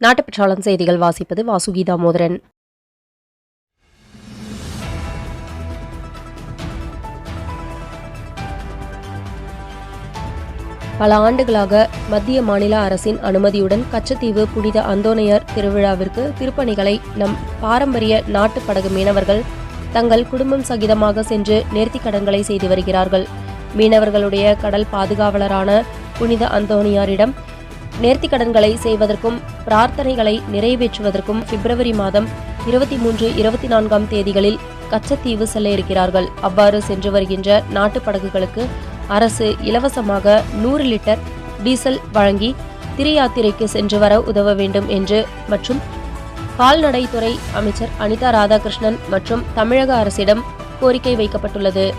நாட்டுப்பற்றாளன் செய்திகள் வாசிப்பது வாசுகி தாமோதரன் பல ஆண்டுகளாக மத்திய மாநில அரசின் அனுமதியுடன் கச்சத்தீவு புனித அந்தோனையர் திருவிழாவிற்கு திருப்பணிகளை நம் பாரம்பரிய நாட்டுப்படகு மீனவர்கள் தங்கள் குடும்பம் சகிதமாக சென்று நேர்த்திக் கடன்களை செய்து வருகிறார்கள். மீனவர்களுடைய கடல் பாதுகாவலரான புனித அந்தோனியாரிடம் நேர்த்திக் கடன்களை செய்வதற்கும் பிரார்த்தனைகளை நிறைவேற்றுவதற்கும் பிப்ரவரி மாதம் இருபத்தி மூன்று இருபத்தி நான்காம் தேதிகளில் கச்சத்தீவு செல்ல இருக்கிறார்கள். அவ்வாறு சென்று வருகின்ற நாட்டு படகுகளுக்கு அரசு இலவசமாக நூறு லிட்டர் டீசல் வழங்கி திரியாத்திரைக்கு சென்று வர உதவ வேண்டும் என்று மற்றும் கால்நடைத்துறை அமைச்சர் அனிதா ராதாகிருஷ்ணன் மற்றும் தமிழக அரசிடம் கோரிக்கை வைக்கப்பட்டுள்ளது.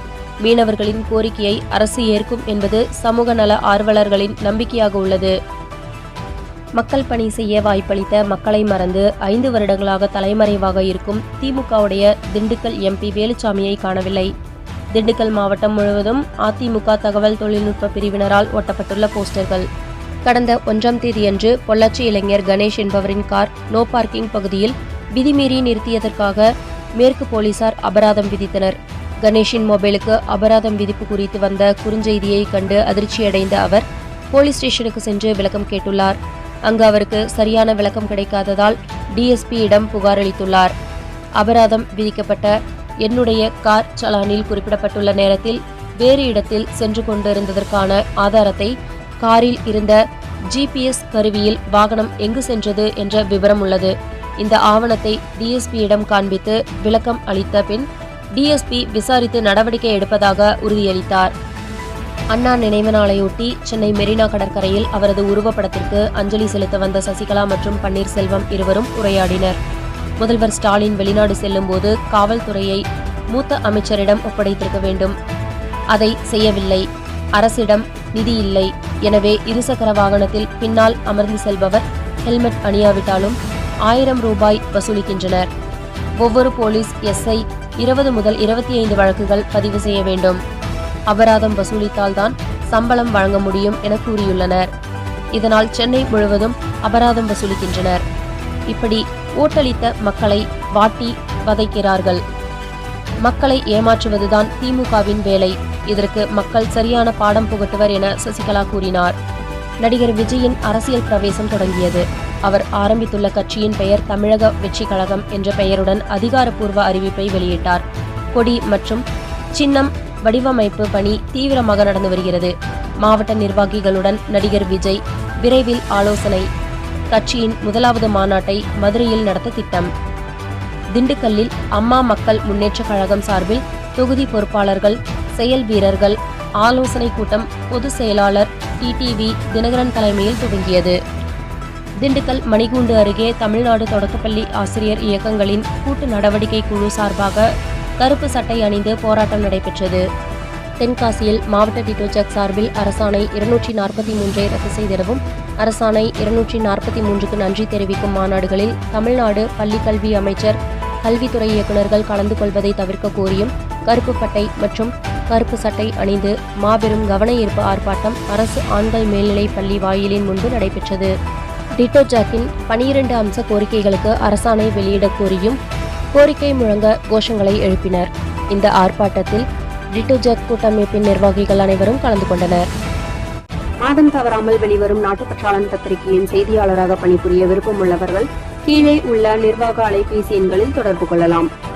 மீனவர்களின் கோரிக்கையை அரசு ஏற்கும் என்பது சமூக நல ஆர்வலர்களின் நம்பிக்கையாக உள்ளது. மக்கள் பணி செய்ய வாய்ப்பளித்த மக்களை மறந்து ஐந்து வருடங்களாக தலைமறைவாக இருக்கும் திமுகவுடைய திண்டுக்கல் எம்பி வேலுச்சாமியை காணவில்லை. திண்டுக்கல் மாவட்டம் முழுவதும் அதிமுக தகவல் தொழில்நுட்ப பிரிவினரால் ஒட்டப்பட்டுள்ள போஸ்டர்கள். கடந்த ஒன்றாம் தேதியன்று பொள்ளாச்சி இளைஞர் கணேஷ் என்பவரின் கார் நோ பார்க்கிங் பகுதியில் விதிமீறி நிறுத்தியதற்காக மேற்கு போலீசார் அபராதம் விதித்தனர். கணேஷின் மொபைலுக்கு அபராதம் விதிப்பு குறித்து வந்த குறுஞ்செய்தியை கண்டு அதிர்ச்சியடைந்த அவர் போலீஸ் ஸ்டேஷனுக்கு சென்று விளக்கம் கேட்டுள்ளார். அங்கு அவருக்கு சரியான விளக்கம் கிடைக்காததால் டிஎஸ்பியிடம் புகார் அளித்துள்ளார். அபராதம் விதிக்கப்பட்ட என்னுடைய கார் சலானில் குறிப்பிடப்பட்டுள்ள நேரத்தில் வேறு இடத்தில் சென்று கொண்டிருந்ததற்கான ஆதாரத்தை காரில் இருந்த ஜிபிஎஸ் கருவியில் வாகனம் எங்கு சென்றது என்ற விவரம் உள்ளது. இந்த ஆவணத்தை டிஎஸ்பியிடம் காண்பித்து விளக்கம் அளித்த பின் டிஎஸ்பி விசாரித்து நடவடிக்கை எடுப்பதாக உறுதியளித்தார். அண்ணா நினைவு நாளையொட்டி சென்னை மெரினா கடற்கரையில் அவரது உருவப்படத்திற்கு அஞ்சலி செலுத்த வந்த சசிகலா மற்றும் பன்னீர்செல்வம் இருவரும் உரையாடினர். முதல்வர் ஸ்டாலின் வெளிநாடு செல்லும்போது காவல்துறையை மூத்த அமைச்சரிடம் ஒப்படைத்திருக்க வேண்டும். அதை செய்யவில்லை. அரசிடம் நிதி இல்லை. எனவே இருசக்கர வாகனத்தில் பின்னால் அமர்ந்து செல்பவர் ஹெல்மெட் அணியாவிட்டாலும் ஆயிரம் ரூபாய் வசூலிக்கின்றனர். ஒவ்வொரு போலீஸ் எஸ்ஐ இருபது முதல் இருபத்தி ஐந்து வழக்குகள் பதிவு செய்ய வேண்டும். அபராதம் வசூலித்தால்தான் சம்பளம் வழங்க முடியும் என கூறியுள்ளனர். இதனால் சென்னை முழுவதும் அபராதம் வசூலிக்கின்றனர். இப்படி ஓட்டளித்த மக்களை வாட்டி வதைக்கிறார்கள். மக்களை ஏமாற்றுவதுதான் திமுகவின் வேலை. இதற்கு மக்கள் சரியான பாடம் புகட்டுவர் என சசிகலா கூறினார். நடிகர் விஜயின் அரசியல் பிரவேசம் தொடங்கியது. அவர் ஆரம்பித்துள்ள கட்சியின் பெயர் தமிழக வெற்றி கழகம் என்ற பெயருடன் அதிகாரப்பூர்வ அறிவிப்பை வெளியிட்டார். கொடி மற்றும் சின்னம் வடிவமைப்பு பணி தீவிரமாக நடந்து வருகிறது. மாவட்ட நிர்வாகிகளுடன் நடிகர் விஜய் விரைவில் ஆலோசனை கட்சியின் முதலாவது மாநாட்டை மதுரையில் நடத்த திட்டம். திண்டுக்கல்லில் அம்மா மக்கள் முன்னேற்றக் கழகம் சார்பில் தொகுதி பொறுப்பாளர்கள் செயல் வீரர்கள். ஆலோசனை கூட்டம் பொதுச் செயலாளர் டிடிவி தினகரன் தலைமையில் துவங்கியது. திண்டுக்கல் மணிகூண்டு அருகே தமிழ்நாடு தொடக்கப்பள்ளி ஆசிரியர் இயக்கங்களின் கூட்டு நடவடிக்கை குழு சார்பாக கருப்பு சட்டை அணிந்து போராட்டம் நடைபெற்றது. தென்காசியில் மாவட்ட டிட்டோஜக் சார்பில் அரசாணை இருநூற்றி நாற்பத்தி மூன்றை ரத்து செய்திடவும் அரசாணை இருநூற்றி நாற்பத்தி மூன்றுக்கு நன்றி தெரிவிக்கும் மாநாடுகளில் தமிழ்நாடு பள்ளிக்கல்வி அமைச்சர் கல்வித்துறை இயக்குநர்கள் கலந்து கொள்வதை தவிர்க்க கோரியும் கருப்பு பட்டை மற்றும் கருப்பு சட்டை அணிந்து மாபெரும் கவன ஈர்ப்பு ஆர்ப்பாட்டம் அரசு ஆண்கள் மேல்நிலைப் பள்ளி வாயிலின் முன்பு நடைபெற்றது. டிட்டோஜாக்கின் பனிரெண்டு அம்ச கோரிக்கைகளுக்கு அரசாணை வெளியிடக் கோரியும் கோரிக்கை முழங்க கோஷங்களை எழுப்பினர். இந்த ஆர்ப்பாட்டத்தில் டிட்டோஜாக் கூட்டமைப்பின் நிர்வாகிகள் அனைவரும் கலந்து கொண்டனர். மாதம் தவறாமல் வெளிவரும் நாட்டுப்பற்றாளன் பத்திரிகையின் செய்தியாளராக பணிபுரிய விருப்பமுள்ளவர்கள் கீழே உள்ள நிர்வாக அலைபேசி எண்களில் தொடர்பு கொள்ளலாம்.